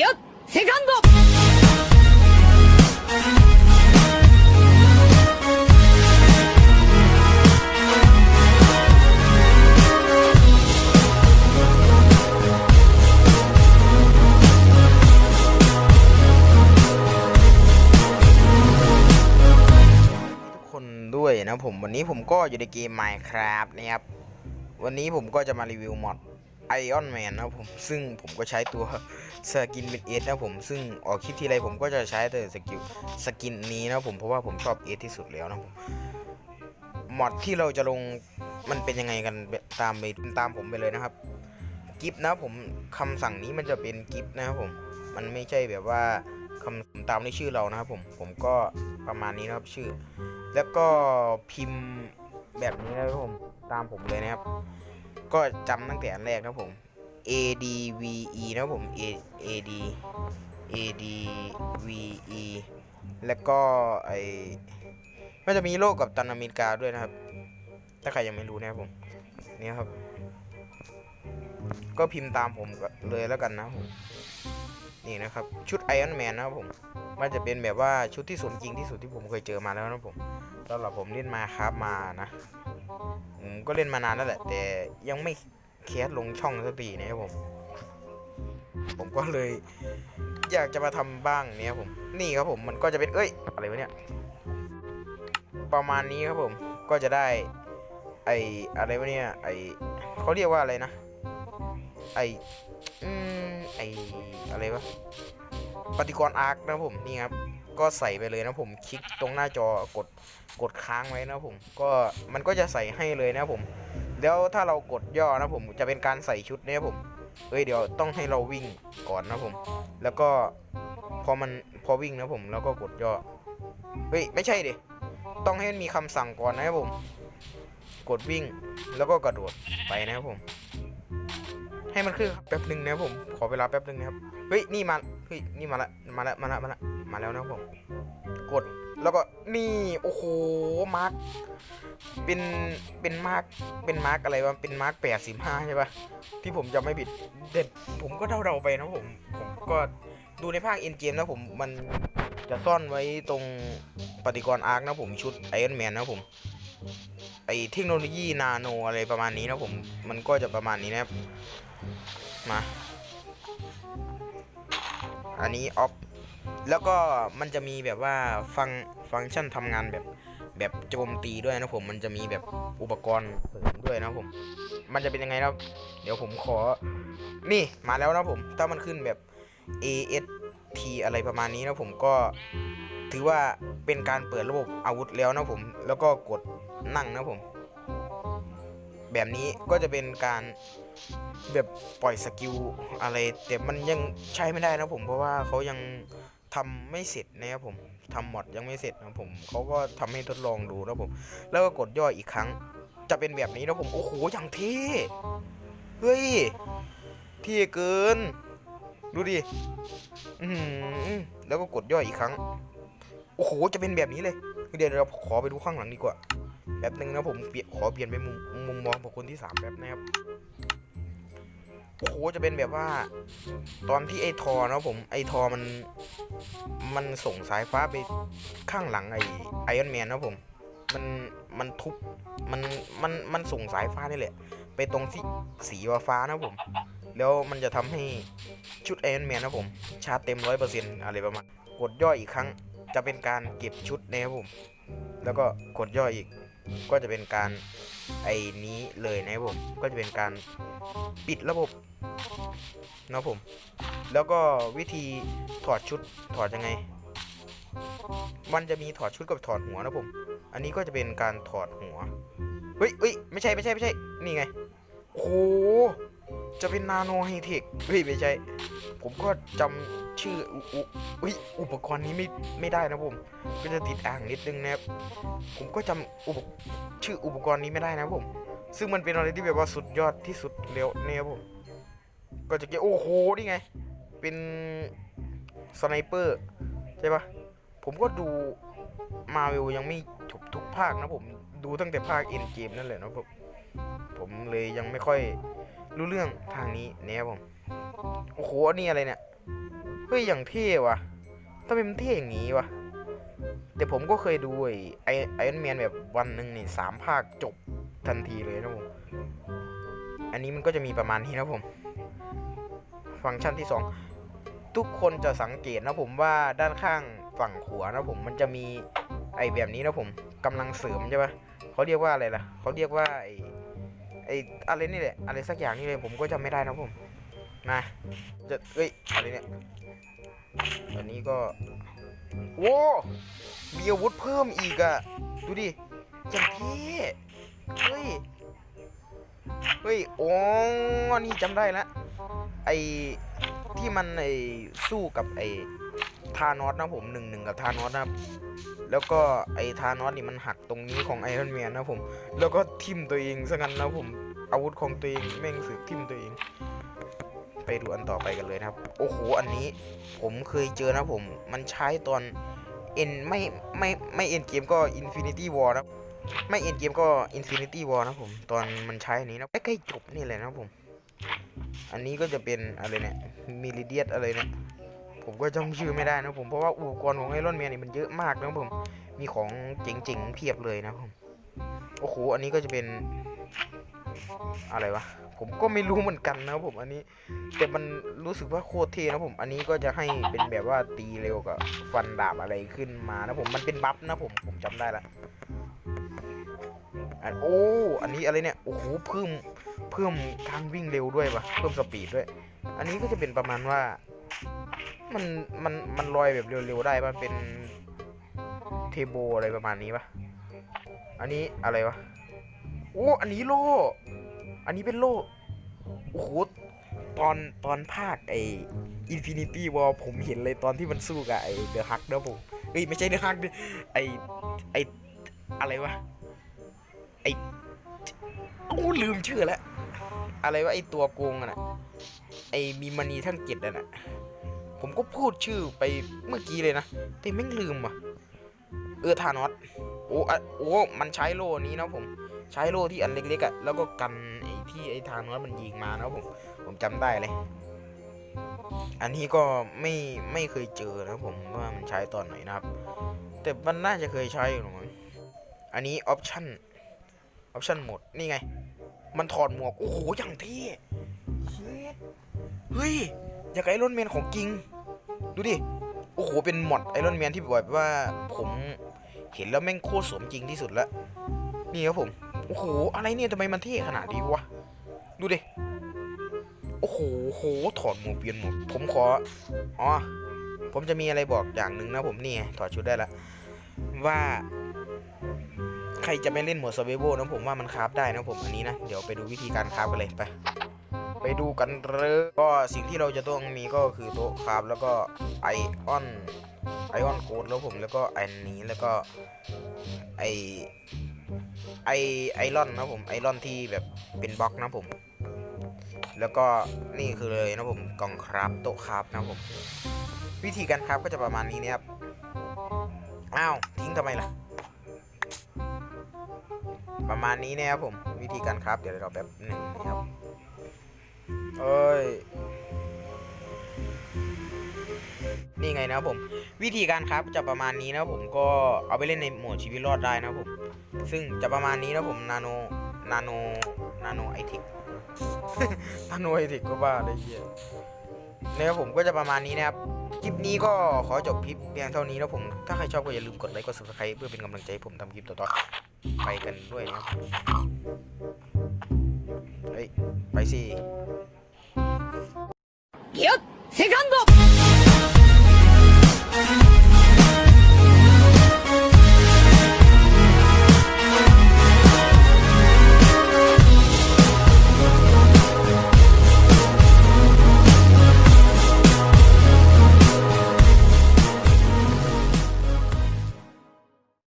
よっセカンドทุกคนด้วยนะผมวันนี้ผมก็อยู่ในเกม Minecraft นะครับ วันนี้ผมก็จะมารีวิวมอด Iron Man นนะผมซึ่งผมก็ใช้ตัวสกินเป็นเอสนะผมซึ่งออกคลิปทีไรผมก็จะใช้แต่สกิลสกินนี้นะผมเพราะว่าผมชอบเอสที่สุดแล้วนะผมมอดที่เราจะลงมันเป็นยังไงกันตามไปตามผมไปเลยนะครับกิฟนะผมคำสั่งนี้มันจะเป็นกิฟนะครับผม มันไม่ใช่แบบว่าคำตามในชื่อเรานะครับผมผมก็ประมาณนี้นะครับชื่อ แล้วก็พิมพ์แบบนี้นะครับผมตามผมเลยนะครับ ก็จำตั้งแต่อันแรกนะครับผม A D V E นะผม A A D A D V E แล้วก็ไอมันจะมีโลกกับตันอเมริกาด้วยนะครับ ถ้าใครยังไม่รู้นะครับผมนี่ครับ ก็พิมพ์ตามผมเลยแล้วกันนะผมนี่นะครับ ชุดไอออนแมนนะครับผม มันจะเป็นแบบว่าชุดที่สมจริงที่สุดที่ผมเคยเจอมาแล้วนะผมสำหรับผมเล่นมาครับมานะ ผมก็เล่นมานานแล้วแหละ แต่ยังไม่แคสลงช่องสักทีนะครับผม ผมก็เลย อยากจะมาทำบ้างเนี่ยผม นี่ครับผมมันก็จะเป็นเอ้ย อะไรวะเนี่ย ประมาณนี้ครับผมก็จะได้ ไออะไรวะเนี่ย ไอเขาเรียกว่าอะไรนะ ไออืมไออะไรวะปฏิกรณ์อาร์คนะผมนี่ครับ ก็ใส่ไปเลยนะผมคลิกตรงหน้าจอกดกดค้างไว้นะผมก็มันก็จะใส่ให้เลยนะผมแล้วถ้าเรากดย่อนะผมจะเป็นการใส่ชุดนี่ยผมเฮ้ยเดี๋ยวต้องให้เราวิ่งก่อนนะผม แล้วก็พอมันพอวิ่งนะผม แล้วก็กดย่อเฮ้ยไม่ใช่ดิต้องให้มันมีคำสั่งก่อนนะครับผม กดวิ่งแล้วก็กระโดดไปนะครับผม ให้มันขึ้นแป๊บหนึ่งนะครับผม ขอเวลาแป๊บหนึ่งนะครับ เฮ้ย นี่มา เฮ้ยนี่มาละมาละมาละมาละมาแล้วนะผมกดแล้วก็นี่โอ้โหมาร์กเป็นเป็นมาร์กเป็นมาร์กอะไรวะเป็นมาร์กแปดสิบห้าใช่ปะที่ผมจะไม่ผิดเด็ดผมก็เดาๆไปนะผมผมก็ดูในภาคเอ็นเกมนะผมมันจะซ่อนไว้ตรงปฏิกรอาร์คนะผมชุดไอรอนแมนนะผมไอเทคโนโลยีนาโนอะไรประมาณนี้นะผมมันก็จะประมาณนี้นะครับมา อันนี้ออฟแล้วก็มันจะมีแบบว่าฟังฟังก์ชันทำงานแบบแบบโจมตีด้วยนะผมมันจะมีแบบอุปกรณ์เสริมด้วยนะผม มันจะเป็นยังไงนะครับเดี๋ยวผมขอ นี่มาแล้วนะผม ถ้ามันขึ้นแบบ A S T อะไรประมาณนี้นะผมก็ถือว่าเป็นการเปิดระบบอาวุธแล้วนะผม แล้วก็กดนั่งนะผม แบบนี้ก็จะเป็นการแบบปล่อยสกิลอะไร แต่มันยังใช้ไม่ได้นะผมเพราะว่าเขายังทำไม่เสร็จนะครับผมทำหมดยังไม่เสร็จนะผมเขาก็ทำให้ทดลองดูนะผม แล้วก็กดย่ออีกครั้ง จะเป็นแบบนี้นะผมโอ้โหอย่างเท่เฮ้ยเท่เกิน ดูดิอืแล้วก็กดย่ออีกครั้ง โอ้โหจะเป็นแบบนี้เลย เดี๋ยวเราขอไปดูข้างหลังดีกว่า แป๊บหนึ่งนะผมเปลี่ยนขอเปลี่ยนไปมุมมุมมองของคนที่สามแป๊บนะครับโอ้โหจะเป็นแบบว่า ตอนที่ไอ้ทอนะผมไอ้ทอมัน มันส่งสายฟ้าไปข้างหลังไอ้ไอออนแมนนะผมมันมันทุบมันมันมันส่งสายฟ้านี่แหละ ไปตรงที่สีฟ้านะผม แล้วมันจะทำให้ชุดไอออนแมนนะผม ชาร์จเต็มร้อยเปอร์เซ็นต์อะไรประมาณกดย่ออีกครั้งจะเป็นการเก็บชุดนะครับผม แล้วก็กดย่ออีก ก็จะเป็นการไอ้นี้เลยนะครับผม ก็จะเป็นการปิดระบบนะผม แล้วก็วิธีถอดชุดถอดยังไง มันจะมีถอดชุดกับถอดหัวนะผม อันนี้ก็จะเป็นการถอดหัว เฮ้ยเฮ้ยไม่ใช่ไม่ใช่ไม่ใช่ นี่ไง โอ้จะเป็นนาโนไฮเทค เฮ้ยไม่ใช่ ผมก็จำ ชื่ออุอุอ้ยอุปกรณ์นี้ไม่ไม่ได้นะผม ก็จะติดอ่างนิดนึงนะครับ ผมก็จำอุปชื่ออุปกรณ์นี้ไม่ได้นะผม ซึ่งมันเป็นอะไรที่แบบว่าสุดยอดที่สุดเร็วเนี่ยผม ก็จะเก็บโอ้โหนี่ไง เป็นสไนเปอร์ใช่ปะผมก็ดูมาวิวยังไม่จบทุกภาคนะผมดูตั้งแต่ภาคเอ็นเกมนั่นแหละนะผมผมเลยยังไม่ค่อยรู้เรื่องทางนี้เนี่ยผมโอ้โหอันนี่อะไรเนี่ย เฮ้ยอย่างเท่ว่ะทำไมมันเท่อย่างนี้วะแต่ผมก็เคยดูไอ้ไอรอนแมนแบบวันหนึ่งนี่สามภาคจบทันทีเลยนะผมอันนี้มันก็จะมีประมาณนี้นะผม ฟังก์ชันที่สองทุกคนจะสังเกตนะผมว่าด้านข้างฝั่งขวานะผมมันจะมีไอ้แบบนี้นะผมกำลังเสริมใช่ปะเขาเรียกว่าอะไรล่ะเขาเรียกว่าไอ้ไอ้อะไรนี่แหละอะไรสักอย่างนี่เลยผมก็จำไม่ได้นะผมนะจะเอ้ยอะไรเนี่ย อันนี้ก็โว้มีอาวุธเพิ่มอีกอะดูดิจังเท่เฮ้ย เฮ้ยโอ้นี่จำได้ละ ไอที่มันไอสู้กับไอทานอสนะผมหนึ่งหนึ่งกับทานอสนะแล้วก็ไอทานอสนี่มันหักตรงนี้ของไอรอนแมนนะผม แล้วก็ทิมตัวเองซะงั้นนะผม อาวุธของตัวเองแม่งสึกทิมตัวเอง ไปดูอันต่อไปกันเลยนะครับ โอ้โห อันนี้ผมเคยเจอนะผม มันใช้ตอนเอ็นไม่ไม่ไม่เอ็นเกมก็อินฟินิตี้วอร์นะ ไม่เอ็นเกมก็ Infinity War นะผม ตอนมันใช้อันนี้นะ ใกล้ๆจบนี่เลยนะผม อันนี้ก็จะเป็นอะไรเนี่ยมิลิเดียสอะไรเนี่ย ผมก็จำชื่อไม่ได้นะผม เพราะว่าอุปกรณ์ของไอรอนแมนนี่มันเยอะมากนะผม มีของเจ๋งๆเพียบเลยนะผม โอ้โห อันนี้ก็จะเป็นอะไรวะ ผมก็ไม่รู้เหมือนกันนะผมอันนี้ แต่มันรู้สึกว่าโคตรเท่นะผม อันนี้ก็จะให้เป็นแบบว่าตีเร็วกับฟันดาบอะไรขึ้นมานะผมมันเป็นบัฟนะผมผมจำได้ละอันโอ้ อันนี้อะไรเนี่ย โอ้โห เพิ่ม เพิ่มการวิ่งเร็วด้วยปะเพิ่มสปีดด้วย อันนี้ก็จะเป็นประมาณว่า มัน มัน มันลอยแบบเร็วๆได้ปะเป็นเทโบอะไรประมาณนี้ปะอันนี้อะไรวะ โอ้ อันนี้โล่ อันนี้เป็นโล่โอ้โหตอนตอนภาคไออินฟินิตี้วอลผมเห็นเลยตอนที่มันสู้กับไอเดอะฮักนะผมเอ้ยไม่ใช่เดอะฮักดิไอไออะไรวะไอโอ้ลืมชื่อแล้วอะไรวะไอตัวโกงอะนะไอมีมณีทั้งเจ็ดอะนะผมก็พูดชื่อไปเมื่อกี้เลยนะ แต่แม่ลืมว่ะ เออธานอสโอ้อะโอ้ มันใช้โล่นี้นะผม ใช้โล่ที่อันเล็กๆอะแล้วก็กันไอ ที่ไอ้ธานอสมันยิงมานะผม ผมจำได้เลย อันนี้ก็ไม่ไม่เคยเจอนะผมว่ามันใช้ตอนไหนนะครับ แต่มันน่าจะเคยใช้อยู่หรอมั้งอันนี้ออปชั่นออปชั่นหมดนี่ไง มันถอดหมวก โอ้โห อย่างเท่เฮ้ยเฮ้ยอยากไอรอนแมนของจริง ดูดิ โอ้โห เป็นหมดไอรอนแมนที่แบบว่าผมเห็นแล้วแม่งโคตรสมจริงที่สุดละ นี่ครับผม โอ้โห อะไรเนี่ยทำไมมันเท่ขนาดนี้วะ ดูดิ โอ้โหโห ถอดหมวกเปลี่ยนหมวกผมขอ อ๋อ ผมจะมีอะไรบอกอย่างหนึ่งนะผมนี่ถอดชุดได้ละว่า ใครจะไม่เล่นหมวด survival นะผมว่ามันคราฟได้นะผมอันนี้นะ เดี๋ยวไปดูวิธีการคราฟกันเลยไป ไปดูกันเลยก็สิ่งที่เราจะต้องมีก็คือโต๊ะคราฟแล้วก็ไอออนไอออนโคดแล้วผมแล้วก็อันนี้แล้วก็ไอ ไอไอรอนนะผมไอรอนที่แบบเป็นบล็อกนะผม แล้วก็นี่คือเลยนะผมกล่องคราฟโต๊ะคราฟนะผม วิธีการคราฟก็จะประมาณนี้นะครับอ้าวทิ้งทำไมล่ะ ประมาณนี้นะครับผม วิธีการคราฟเดี๋ยวเราแบบหนึ่งนะครับเอ้ยนี่ไงนะครับผม วิธีการคราฟจะประมาณนี้นะผมก็เอาไปเล่นในโหมดชีวิตรอดได้นะผม ซึ่งจะประมาณนี้นะครับผมนาโนนาโนนาโนไอเทค นาโนไอเทคก็บ้าเลยเหี้ยนะครับผมก็จะประมาณนี้นะครับ คลิปนี้ก็ขอจบคลิปเพียงเท่านี้นะผม ถ้าใครชอบก็อย่าลืมกดไลค์กด subscribe เพื่อเป็นกำลังใจให้ผมทำคลิปต่อๆ ไปกันด้วยนะครับ เฮ้ย ไปสิ よっセカンド